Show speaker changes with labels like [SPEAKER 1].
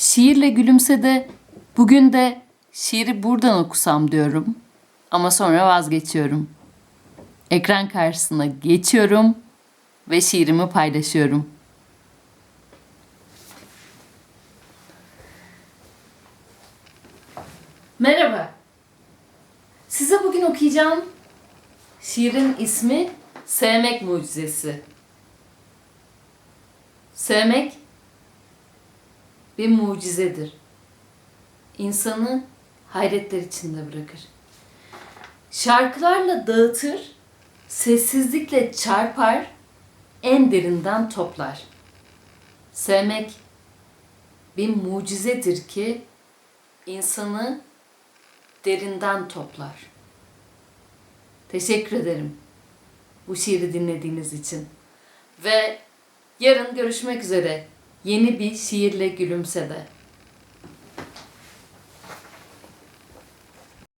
[SPEAKER 1] Şiirle gülümse de bugün de şiiri buradan okusam diyorum. Ama sonra vazgeçiyorum. Ekran karşısına geçiyorum ve şiirimi paylaşıyorum. Merhaba. Size bugün okuyacağım şiirin ismi Sevmek Mucizesi. Sevmek bir mucizedir. İnsanı hayretler içinde bırakır. Şarkılarla dağıtır, sessizlikle çarpar, en derinden toplar. Sevmek bir mucizedir ki insanı derinden toplar. Teşekkür ederim bu şiiri dinlediğiniz için. Ve yarın görüşmek üzere yeni bir şiirle gülümsede.